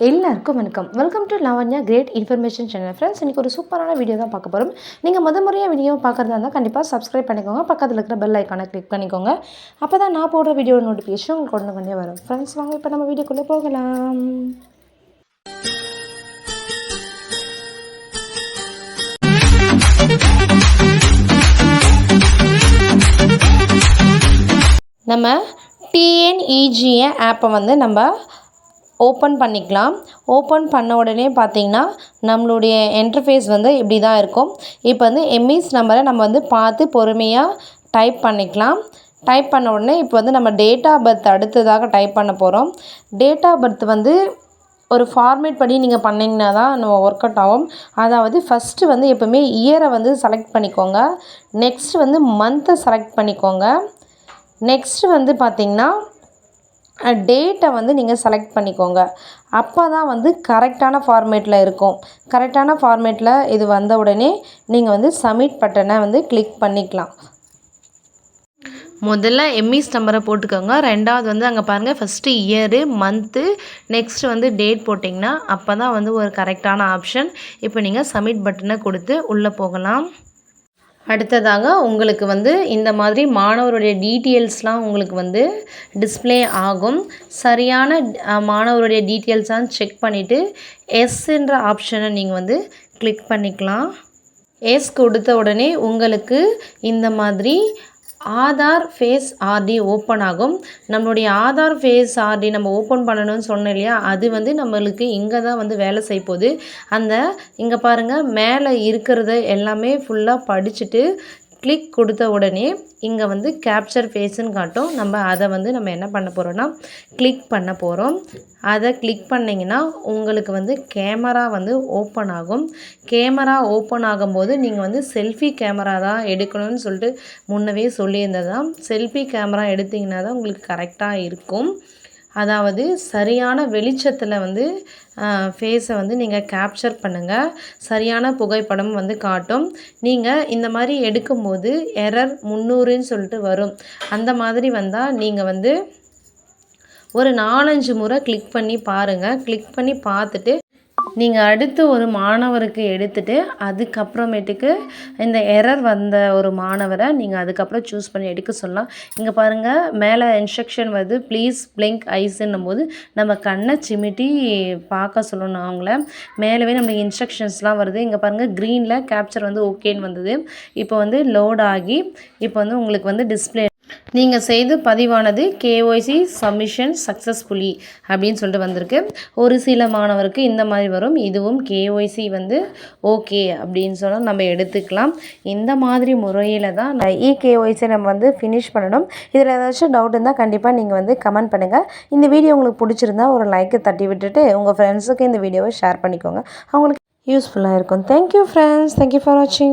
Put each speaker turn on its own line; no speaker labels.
எல்லாருக்கும் வணக்கம். Welcome to Lavanya great information channel friends இன்றைக்கி ஒரு சூப்பரான வீடியோ தான் பார்க்க போகிறோம் நீங்கள் முத முறையாக வீடியோ பார்க்குறதா இருந்தால் கண்டிப்பாக சப்ஸ்கிரைப் பண்ணிக்கோங்க. பக்கத்தில் இருக்கிற பெல் ஐக்கானை கிளிக் பண்ணிக்கோங்க. அப்போ தான் நான் போடுற வீடியோ நோட்டிஃபிகேஷன் உங்களுக்கு கொண்டு கொண்டே வரும். ஃப்ரெண்ட்ஸ் வாங்க இப்போ நம்ம வீடியோக்குள்ளே போகலாம். நம்ம டிஎன்இஜிஏ ஆப்பை வந்து நம்ம ஓப்பன் பண்ணிக்கலாம். ஓப்பன் பண்ண உடனே பார்த்தீங்கன்னா நம்மளுடைய இன்டர்ஃபேஸ் வந்து இப்படி தான் இருக்கும். இப்போ வந்து எம்இஸ் நம்பரை நம்ம வந்து பார்த்து பொறுமையாக டைப் பண்ணிக்கலாம். டைப் பண்ண உடனே இப்போ வந்து நம்ம டேட் ஆஃப் பர்த் அடுத்ததாக டைப் பண்ண போகிறோம் டேட் ஆஃப் பர்த் வந்து ஒரு ஃபார்மேட் படி நீங்கள் பண்ணிங்கன்னா தான் நம்ம ஒர்க் அவுட் ஆகும். அதாவது ஃபஸ்ட்டு வந்து எப்போவுமே இயரை வந்து செலக்ட் பண்ணிக்கோங்க. நெக்ஸ்ட்டு வந்து மந்த்தை செலக்ட் பண்ணிக்கோங்க. நெக்ஸ்ட்டு வந்து பார்த்திங்கன்னா டேட்டை வந்து நீங்கள் செலக்ட் பண்ணிக்கோங்க. அப்போ தான் வந்து கரெக்டான ஃபார்மேட்டில் இருக்கும். கரெக்டான ஃபார்மேட்டில் இது வந்த உடனே நீங்கள் வந்து சப்மிட் பட்டனை வந்து கிளிக் பண்ணிக்கலாம். முதல்ல எம்இஸ் நம்பரை போட்டுக்கோங்க. ரெண்டாவது வந்து அங்கே பாருங்கள் ஃபஸ்ட்டு இயரு மந்த்து நெக்ஸ்ட்டு வந்து டேட் போட்டிங்கன்னா அப்போ தான் வந்து ஒரு கரெக்டான ஆப்ஷன் இப்போ நீங்கள் சப்மிட் பட்டனை கொடுத்து உள்ளே போகலாம். அடுத்ததாக உங்களுக்கு வந்து இந்த மாதிரி மாணவருடைய டீட்டெயில்ஸ்லாம் உங்களுக்கு வந்து டிஸ்ப்ளே ஆகும். சரியான மாணவருடைய டீட்டெயில்ஸாக செக் பண்ணிவிட்டு எஸ்ன்ற ஆப்ஷனை நீங்கள் வந்து கிளிக் பண்ணிக்கலாம். எஸ் கொடுத்த உடனே உங்களுக்கு இந்த மாதிரி ஆதார் ஃபேஸ் ஆர்டி ஓப்பன் ஆகும். நம்மளுடைய ஆதார் ஃபேஸ் ஆர்டி நம்ம ஓப்பன் பண்ணணும்னு சொன்னோம் இல்லையா? அது வந்து நம்மளுக்கு இங்கே தான் வந்து வேலை செய்ய போகுது அந்த இங்கே பாருங்கள் மேலே இருக்கிறத எல்லாமே ஃபுல்லாக படிச்சுட்டு கிளிக் கொடுத்த உடனே இங்கே வந்து கேப்சர் ஃபேஸுன்னு காட்டும். நம்ம அதை வந்து நம்ம என்ன பண்ண போகிறோன்னா கிளிக் பண்ண போகிறோம் அதை கிளிக் பண்ணிங்கன்னா உங்களுக்கு வந்து கேமரா வந்து ஓப்பன் ஆகும். கேமரா ஓப்பன் ஆகும்போது நீங்கள் வந்து செல்ஃபி கேமரா தான் எடுக்கணும்னு சொல்லிட்டு முன்னவே சொல்லியிருந்ததான் செல்ஃபி கேமரா எடுத்திங்கன்னா தான் உங்களுக்கு கரெக்டாக இருக்கும். அதாவது சரியான வெளிச்சத்தில் வந்து ஃபேஸை வந்து நீங்கள் கேப்சர் பண்ணுங்கள் சரியான புகைப்படம் வந்து காட்டும். நீங்கள் இந்த மாதிரி எடுக்கும்போது எரர் முந்நூறுன்னு சொல்லிட்டு வரும். அந்த மாதிரி வந்தால் நீங்கள் வந்து ஒரு நாலஞ்சு முறை கிளிக் பண்ணி பாருங்கள் கிளிக் பண்ணி பார்த்துட்டு நீங்கள் அடுத்து ஒரு மாணவருக்கு எடுத்துட்டு அதுக்கப்புறமேட்டுக்கு இந்த எரர் வந்த ஒரு மாணவரை நீங்கள் அதுக்கப்புறம் சூஸ் பண்ணி எடுக்க சொல்லலாம். இங்கே பாருங்கள் மேலே இன்ஸ்ட்ரக்ஷன் வருது ப்ளீஸ் பிளிங்க் ஐஸ்ன்னும் போது நம்ம கண்ணை சிமிட்டி பார்க்க சொல்லணும் அவங்கள. மேலவே நம்மளுக்கு இன்ஸ்ட்ரக்ஷன்ஸ்லாம் வருது. இங்கே பாருங்கள் க்ரீனில் கேப்சர் வந்து ஓகேன்னு வந்தது. இப்போ வந்து லோட் ஆகி இப்போ வந்து உங்களுக்கு வந்து டிஸ்ப்ளே நீங்கள் செய்து பதிவானது கேஒய்சி சப்மிஷன் சக்ஸஸ்ஃபுல்லி அப்படின்னு சொல்லிட்டு வந்திருக்கு. ஒரு சில மாணவருக்கு இந்த மாதிரி வரும். இதுவும் கேஒய்சி வந்து ஓகே அப்படின்னு சொன்னால் நம்ம எடுத்துக்கலாம். இந்த மாதிரி முறையில் தான் இகேஒய்சி நம்ம வந்து ஃபினிஷ் பண்ணணும். இதில் ஏதாச்சும் டவுட் இருந்தால் கண்டிப்பாக நீங்கள் வந்து கமெண்ட் பண்ணுங்கள் இந்த வீடியோ உங்களுக்கு பிடிச்சிருந்தா ஒரு லைக்கை தட்டி விட்டுட்டு உங்கள் ஃப்ரெண்ட்ஸுக்கு இந்த வீடியோவை ஷேர் பண்ணிக்கோங்க. அவங்களுக்கு யூஸ்ஃபுல்லாக இருக்கும். தேங்க்யூ ஃப்ரெண்ட்ஸ் தேங்க்யூ ஃபார் வாட்சிங்